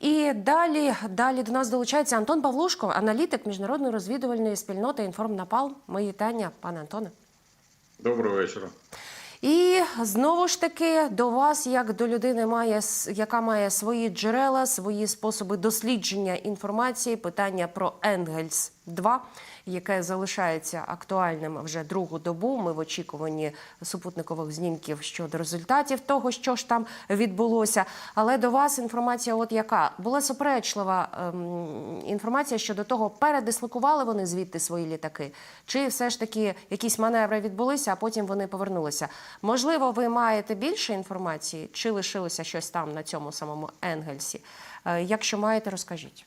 І далі, далі до нас долучається Антон Павлушко, аналітик міжнародної розвідувальної спільноти «Інформнапал». Мої вітання, пане Антоне. Доброго вечора. І знову ж таки до вас, як до людини, має яка має свої джерела, свої способи дослідження інформації. Питання про Енгельс 2 яке залишається актуальним вже другу добу. Ми в очікуванні супутникових знімків щодо результатів того, що ж там відбулося. Але до вас інформація, от яка була суперечлива ем, інформація щодо того, передислокували вони звідти свої літаки, чи все ж таки якісь маневри відбулися, а потім вони повернулися. Можливо, ви маєте більше інформації, чи лишилося щось там на цьому самому Енгельсі? Е, Якщо маєте, розкажіть.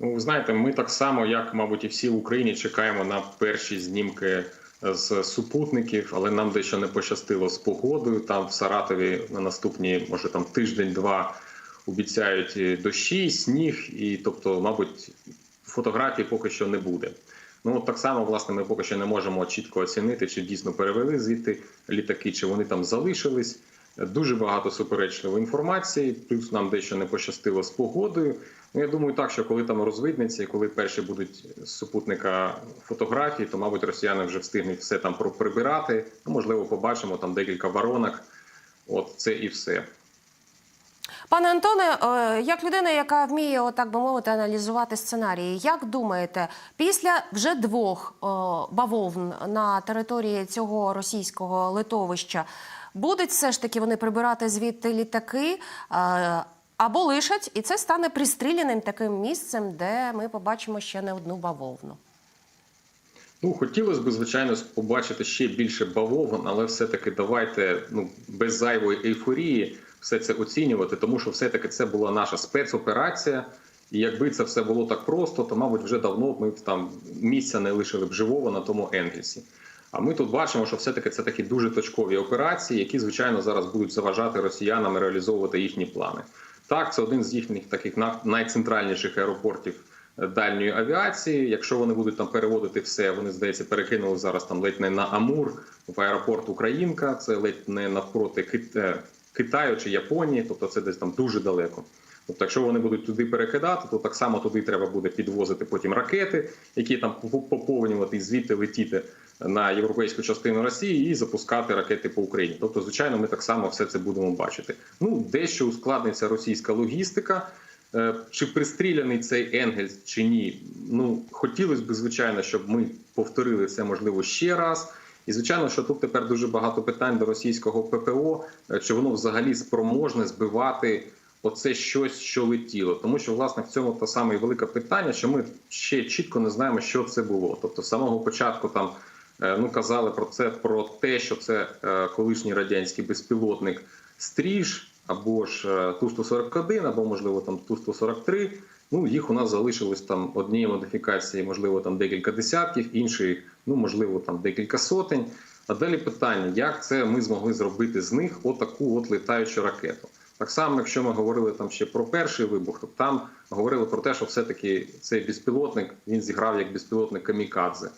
Ну, ви знаєте, ми так само, як, мабуть, і всі в Україні, чекаємо на перші знімки з супутників, але нам дещо не пощастило з погодою. Там в Саратові на наступні, може там тиждень-два обіцяють дощі, сніг, і тобто, мабуть, фотографій поки що не буде. Ну так само, власне, ми поки що не можемо чітко оцінити, чи дійсно перевели звідти літаки, чи вони там залишились. Дуже багато суперечливої інформації, плюс нам дещо не пощастило з погодою. Ну, я думаю, так, що коли там розвиднеться, і коли перші будуть супутника фотографії, то, мабуть, росіяни вже встигнуть все там прибирати. Ну, можливо, побачимо там декілька воронок. От це і все. Пане Антоне, е, як людина, яка вміє, так би мовити, аналізувати сценарії, як думаєте, після вже двох бавовн на території цього російського литовища будуть все ж таки вони прибирати звідти літаки? Або лишать, і це стане пристріляним таким місцем, де ми побачимо ще не одну бавовну. Ну, хотілося б, звичайно, побачити ще більше бавовн, але все-таки давайте ну, без зайвої ейфорії все це оцінювати, тому що все-таки це була наша спецоперація. І якби це все було так просто, то, мабуть, вже давно ми б там місця не лишили б живого на тому Енгельсі. А ми тут бачимо, що все-таки це такі дуже точкові операції, які, звичайно, зараз будуть заважати росіянам реалізовувати їхні плани. Так, це один з їхніх таких на- найцентральніших аеропортів е, дальньої авіації. Якщо вони будуть там переводити все, вони здається перекинули зараз там ледь не на Амур в аеропорт Українка. Це ледь не навпроти е, Китаю чи Японії, тобто це десь там дуже далеко. Тобто, якщо вони будуть туди перекидати, то так само туди треба буде підвозити потім ракети, які там поповнювати і звідти летіти на європейську частину Росії і запускати ракети по Україні. Тобто, звичайно, ми так само все це будемо бачити. Ну дещо ускладниться російська логістика. Е, Чи пристріляний цей Енгельс чи ні? Ну хотілося б, звичайно, щоб ми повторили це можливо ще раз. І звичайно, що тут тепер дуже багато питань до російського ППО, е, чи воно взагалі спроможне збивати оце щось, що летіло. Тому що, власне, в цьому те саме і велике питання, що ми ще чітко не знаємо, що це було. Тобто, з самого початку там е, ну казали про це, про те, що це е, колишній радянський безпілотник Стріж або ж е, Ту-141, або можливо там Ту-143. Ну їх у нас залишилось там однієї модифікації, можливо, там декілька десятків, іншої, ну можливо, там декілька сотень. А далі питання: як це ми змогли зробити з них отаку от летаючу ракету? Так само, якщо ми говорили там ще про перший вибух, то там говорили про те, що все-таки цей безпілотник він зіграв як безпілотник камікадзе.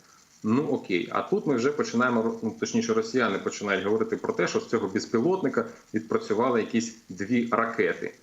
Ну окей, а тут ми вже починаємо ну, точніше, росіяни починають говорити про те, що з цього безпілотника відпрацювали якісь дві ракети.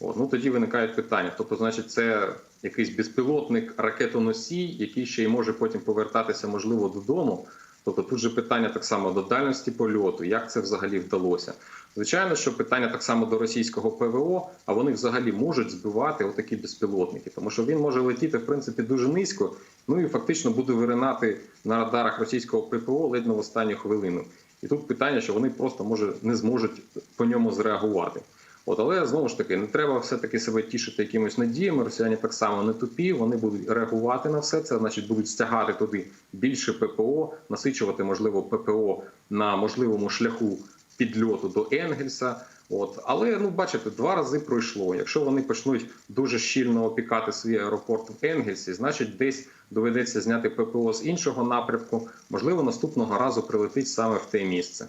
От, ну тоді виникають питання. Тобто, значить, це якийсь безпілотник ракетоносій, який ще й може потім повертатися, можливо, додому. Тобто тут же питання так само до дальності польоту, як це взагалі вдалося. Звичайно, що питання так само до російського ПВО, а вони взагалі можуть збивати отакі безпілотники, тому що він може летіти в принципі дуже низько, ну і фактично буде виринати на радарах російського ППО ледь не в останню хвилину. І тут питання, що вони просто може не зможуть по ньому зреагувати. От, але знову ж таки, не треба все-таки себе тішити якимось надіями. Росіяни так само не тупі. Вони будуть реагувати на все це, значить, будуть стягати туди більше ППО, насичувати можливо ППО на можливому шляху підльоту до Енгельса. От, але ну бачите, два рази пройшло. Якщо вони почнуть дуже щільно опікати свій аеропорт в Енгельсі, значить десь доведеться зняти ППО з іншого напрямку. Можливо, наступного разу прилетить саме в те місце.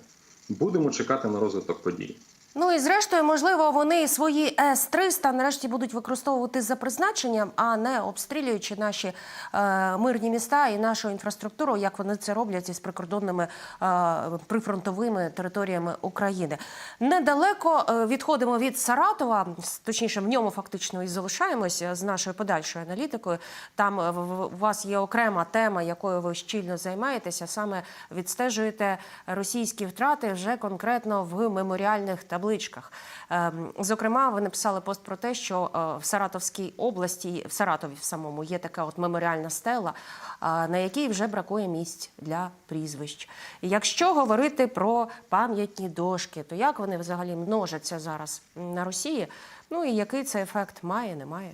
Будемо чекати на розвиток подій. Ну і зрештою, можливо, вони свої С-300 нарешті будуть використовувати за призначенням, а не обстрілюючи наші е, мирні міста і нашу інфраструктуру, як вони це роблять із прикордонними е, прифронтовими територіями України. Недалеко е, відходимо від Саратова, точніше, в ньому фактично і залишаємося з нашою подальшою аналітикою. Там е, у вас є окрема тема, якою ви щільно займаєтеся, саме відстежуєте російські втрати вже конкретно в меморіальних табличках. Ем, Зокрема, ви написали пост про те, що е, в Саратовській області, в Саратові в самому є така от меморіальна стела, на якій вже бракує місць для прізвищ. Якщо говорити про пам'ятні дошки, то як вони взагалі множаться зараз на Росії? Ну і який це ефект має, немає?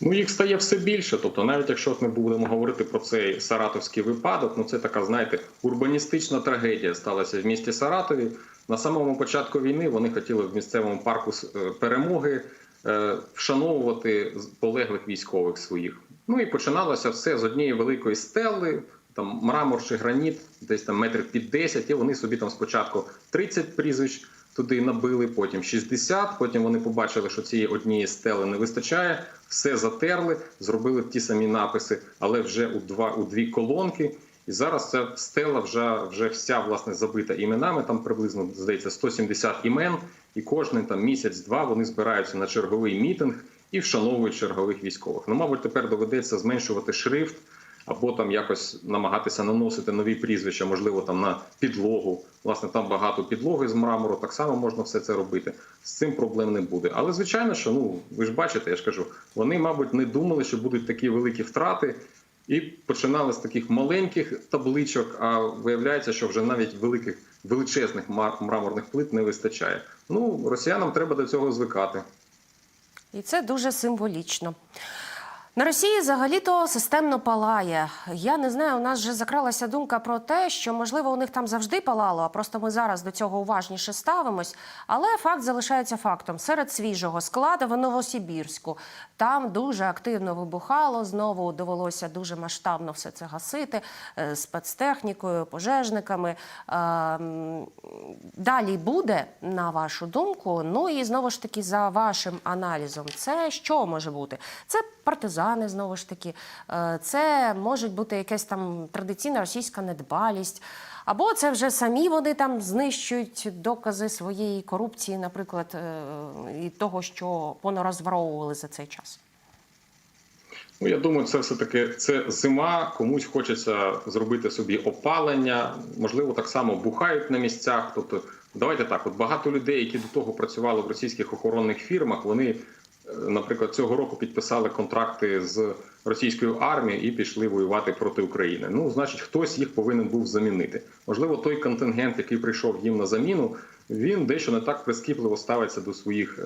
Ну, їх стає все більше. Тобто, навіть якщо ми будемо говорити про цей саратовський випадок, ну це така, знаєте, урбаністична трагедія сталася в місті Саратові. На самому початку війни вони хотіли в місцевому парку е, перемоги е, вшановувати полеглих військових своїх. Ну і починалося все з однієї великої стели, там мрамор чи граніт, десь там метрів під 10, і вони собі там спочатку 30 прізвищ туди набили, потім 60, потім вони побачили, що цієї однієї стели не вистачає, все затерли, зробили ті самі написи, але вже у два у дві колонки. І зараз ця стела вже, вже вся власне забита іменами. Там приблизно здається 170 імен, і кожен там місяць-два вони збираються на черговий мітинг і вшановують чергових військових. Ну, мабуть, тепер доведеться зменшувати шрифт або там якось намагатися наносити нові прізвища, можливо, там на підлогу. Власне, там багато підлоги з мрамору, так само можна все це робити. З цим проблем не буде. Але звичайно, що ну ви ж бачите, я ж кажу, вони, мабуть, не думали, що будуть такі великі втрати. І починали з таких маленьких табличок, а виявляється, що вже навіть великих величезних мраморних плит не вистачає. Ну, росіянам треба до цього звикати. І це дуже символічно. На Росії взагалі-то системно палає. Я не знаю, у нас вже закралася думка про те, що можливо у них там завжди палало, а просто ми зараз до цього уважніше ставимось. Але факт залишається фактом. Серед свіжого складу в Новосибірську там дуже активно вибухало. Знову довелося дуже масштабно все це гасити е, спецтехнікою, пожежниками. Е, Далі буде, на вашу думку. Ну і знову ж таки, за вашим аналізом, це що може бути? Це партизани, знову ж таки, е, це може бути якась там традиційна російська недбалість. Або це вже самі вони там знищують докази своєї корупції, наприклад, е, і того, що понарозворовували за цей час. Ну, я думаю, це все таки це зима. Комусь хочеться зробити собі опалення. Можливо, так само бухають на місцях. Тобто, давайте так: от багато людей, які до того працювали в російських охоронних фірмах, вони, наприклад, цього року підписали контракти з російською армією і пішли воювати проти України. Ну, значить, хтось їх повинен був замінити. Можливо, той контингент, який прийшов їм на заміну, він дещо не так прискіпливо ставиться до своїх е,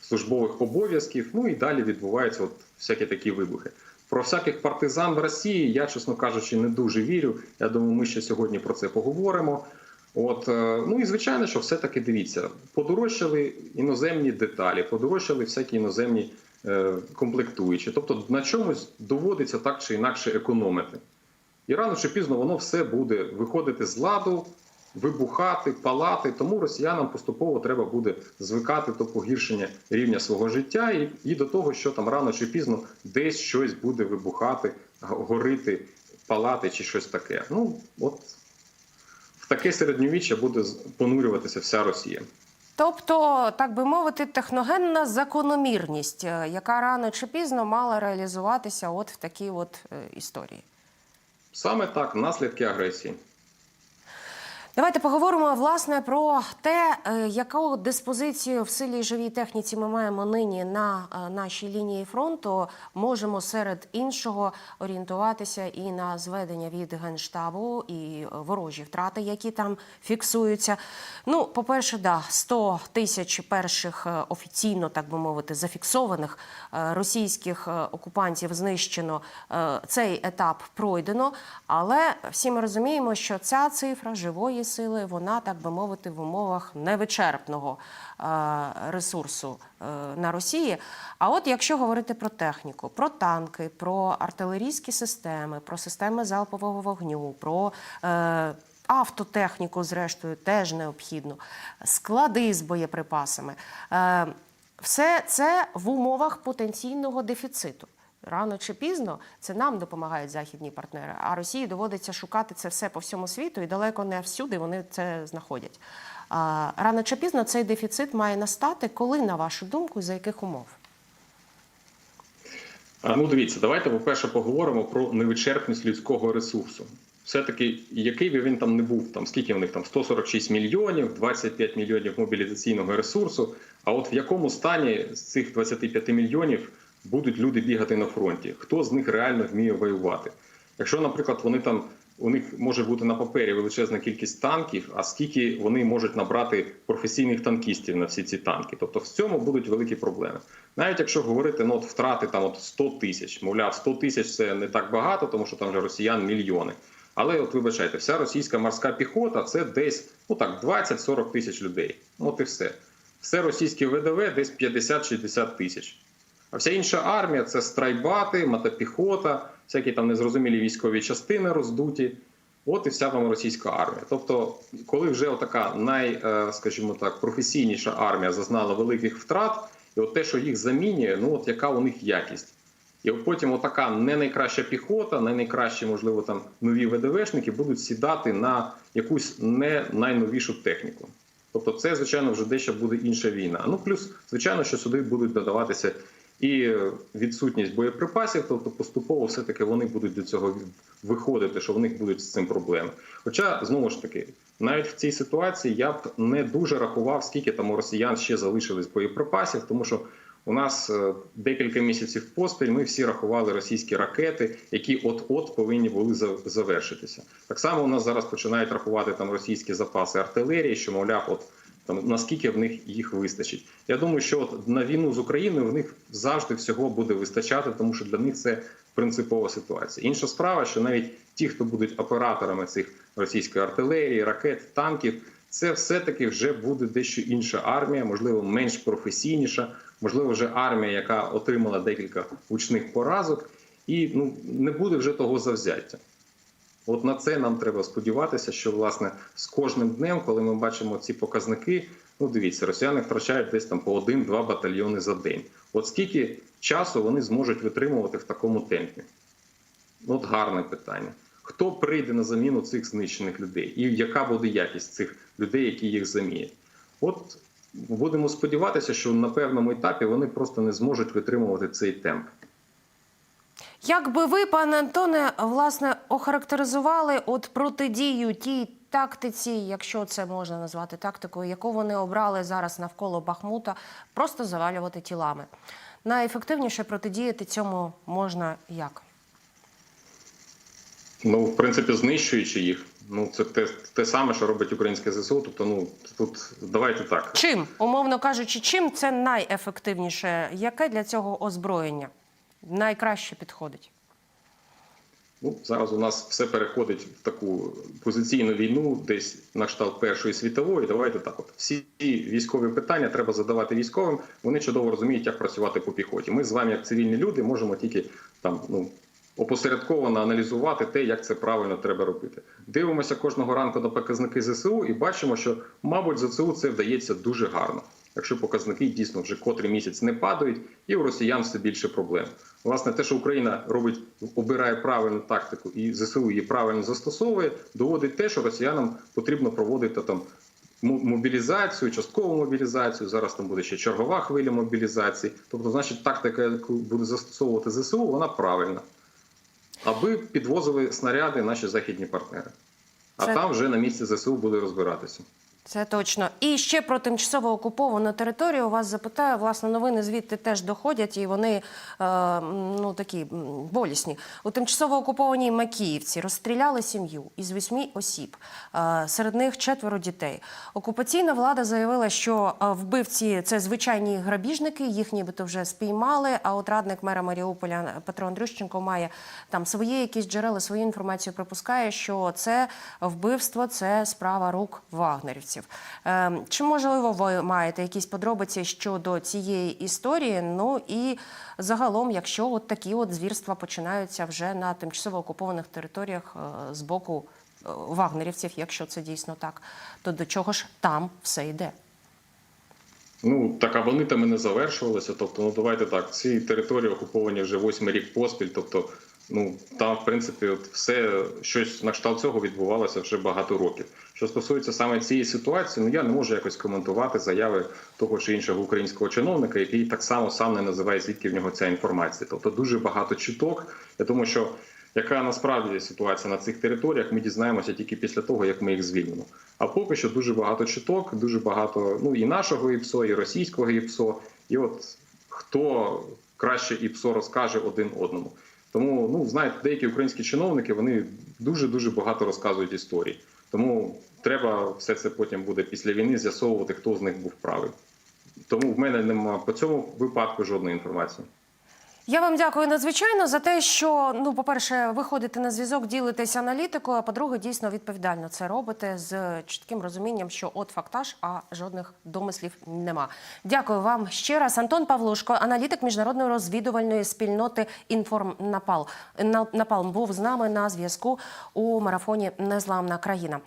службових обов'язків. Ну і далі відбуваються от всякі такі вибухи. Про всяких партизан в Росії я, чесно кажучи, не дуже вірю. Я думаю, ми ще сьогодні про це поговоримо. От е, ну і звичайно, що все-таки дивіться, подорожчали іноземні деталі, подорожчали всякі іноземні е, комплектуючі. Тобто на чомусь доводиться так чи інакше економити. І рано чи пізно воно все буде виходити з ладу, вибухати, палати. Тому росіянам поступово треба буде звикати до погіршення рівня свого життя і, і до того, що там рано чи пізно десь щось буде вибухати, горити, палати чи щось таке. Ну от таке середньовіччя буде понурюватися вся Росія. Тобто, так би мовити, техногенна закономірність, е, яка рано чи пізно мала реалізуватися от в такій от е, історії. Саме так, наслідки агресії. Давайте поговоримо власне про те, е, яку диспозицію в силі і живій техніці ми маємо нині на е, нашій лінії фронту. Можемо серед іншого орієнтуватися і на зведення від генштабу і ворожі втрати, які там фіксуються. Ну, по-перше, да, 100 тисяч перших е, офіційно, так би мовити, зафіксованих російських окупантів знищено. Цей етап пройдено, але всі ми розуміємо, що ця цифра живої сили, вона, так би мовити, в умовах невичерпного е, ресурсу е, на Росії. А от якщо говорити про техніку, про танки, про артилерійські системи, про системи залпового вогню, про е, автотехніку, зрештою, теж необхідно, склади з боєприпасами. Все це в умовах потенційного дефіциту. Рано чи пізно це нам допомагають західні партнери, а Росії доводиться шукати це все по всьому світу, і далеко не всюди вони це знаходять. Рано чи пізно цей дефіцит має настати, коли, на вашу думку, за яких умов? Ну, дивіться, давайте, по-перше, поговоримо про невичерпність людського ресурсу. Все-таки, який би він там не був, там скільки в них там 146 мільйонів, 25 мільйонів мобілізаційного ресурсу. А от в якому стані з цих 25 мільйонів будуть люди бігати на фронті? Хто з них реально вміє воювати? Якщо, наприклад, вони там у них може бути на папері величезна кількість танків, а скільки вони можуть набрати професійних танкістів на всі ці танки? Тобто в цьому будуть великі проблеми. Навіть якщо говорити ну, от втрати там от 100 тисяч, мовляв, 100 тисяч це не так багато, тому що там вже росіян мільйони. Але от вибачайте, вся російська морська піхота це десь ну так 20-40 тисяч людей. От і все. Все російське ВДВ десь 50-60 тисяч. А вся інша армія це страйбати, мотопіхота, всякі там незрозумілі військові частини роздуті. От і вся вам російська армія. Тобто, коли вже отака най, е, скажімо так, професійніша армія зазнала великих втрат, і от те, що їх замінює, ну от яка у них якість. І от потім отака не найкраща піхота, не найкращі, можливо, там нові ВДВшники будуть сідати на якусь не найновішу техніку. Тобто, це, звичайно, вже дещо буде інша війна. Ну плюс, звичайно, що сюди будуть додаватися і відсутність боєприпасів, тобто поступово все-таки вони будуть до цього виходити, що в них будуть з цим проблеми. Хоча знову ж таки, навіть в цій ситуації я б не дуже рахував, скільки там у росіян ще залишилось боєприпасів, тому що у нас е, декілька місяців поспіль ми всі рахували російські ракети, які от-от повинні були завершитися. Так само у нас зараз починають рахувати там російські запаси артилерії, що мовляв, от там наскільки в них їх вистачить. Я думаю, що от на війну з Україною в них завжди всього буде вистачати, тому що для них це принципова ситуація. Інша справа, що навіть ті, хто будуть операторами цих російської артилерії, ракет, танків, це все-таки вже буде дещо інша армія, можливо, менш професійніша, можливо, вже армія, яка отримала декілька гучних поразок, і ну не буде вже того завзяття. От на це нам треба сподіватися, що власне з кожним днем, коли ми бачимо ці показники, ну дивіться, росіяни втрачають десь там по один-два батальйони за день. От скільки часу вони зможуть витримувати в такому темпі? От гарне питання. Хто прийде на заміну цих знищених людей, і яка буде якість цих людей, які їх замінять? От будемо сподіватися, що на певному етапі вони просто не зможуть витримувати цей темп. Як би ви, пане Антоне, власне, охарактеризували от протидію тій тактиці, якщо це можна назвати тактикою, яку вони обрали зараз навколо Бахмута, просто завалювати тілами? Найефективніше протидіяти цьому можна як? Ну, в принципі, знищуючи їх. Ну, це те, те саме, що робить українське ЗСУ. Тобто, ну тут давайте так. Чим, умовно кажучи, чим це найефективніше? Яке для цього озброєння найкраще підходить? Ну, зараз у нас все переходить в таку позиційну війну, десь на кшталт Першої світової. Давайте так. От всі військові питання треба задавати військовим. Вони чудово розуміють, як працювати по піхоті. Ми з вами, як цивільні люди, можемо тільки там ну. Опосередковано аналізувати те, як це правильно треба робити. Дивимося кожного ранку на показники ЗСУ і бачимо, що, мабуть, ЗСУ це вдається дуже гарно, якщо показники дійсно вже котрий місяць не падають, і у росіян все більше проблем. Власне, те, що Україна робить, обирає правильну тактику і ЗСУ її правильно застосовує, доводить те, що росіянам потрібно проводити там мобілізацію, часткову мобілізацію. Зараз там буде ще чергова хвиля мобілізації. Тобто, значить, тактика, яку буде застосовувати ЗСУ, вона правильна. Аби підвозили снаряди наші західні партнери. А Це- там вже на місці ЗСУ буде розбиратися. Це точно. І ще про тимчасово окуповану територію вас запитаю. Власне, новини звідти теж доходять, і вони е, ну такі болісні. У тимчасово окупованій Макіївці розстріляли сім'ю із восьми осіб. Е, серед них четверо дітей. Окупаційна влада заявила, що е, вбивці це звичайні грабіжники, їх нібито вже спіймали. А от радник мера Маріуполя Петро Андрющенко має там свої якісь джерела, свою інформацію припускає, що це вбивство, це справа рук вагнерівців. Е, Чи можливо ви маєте якісь подробиці щодо цієї історії? Ну і загалом, якщо от такі от звірства починаються вже на тимчасово окупованих територіях е, з боку вагнерівців, якщо це дійсно так, то до чого ж там все йде? Ну так а вони там і не завершувалися. Тобто, ну давайте так, ці території окуповані вже восьмий рік поспіль. Тобто, ну там, в принципі, от все щось на кшталт цього відбувалося вже багато років. Що стосується саме цієї ситуації, ну я не можу якось коментувати заяви того чи іншого українського чиновника, який так само сам не називає звідки в нього ця інформація. Тобто дуже багато чуток. Я думаю, що яка насправді ситуація на цих територіях, ми дізнаємося тільки після того, як ми їх звільнимо. А поки що дуже багато чуток, дуже багато ну і нашого ІПСО, і російського ІПСО. І от хто краще ІПСО розкаже один одному. Тому ну знаєте, деякі українські чиновники вони дуже дуже багато розказують історії. Тому треба все це потім буде після війни з'ясовувати, хто з них був правий. Тому в мене немає по цьому випадку жодної інформації. Я вам дякую надзвичайно за те, що ну, по-перше, виходите на зв'язок, ділитесь аналітикою. А по-друге, дійсно відповідально це робите з чітким розумінням, що от фактаж, а жодних домислів нема. Дякую вам ще раз. Антон Павлушко, аналітик міжнародної розвідувальної спільноти Інформнапал Напалм був з нами на зв'язку у марафоні Незламна країна.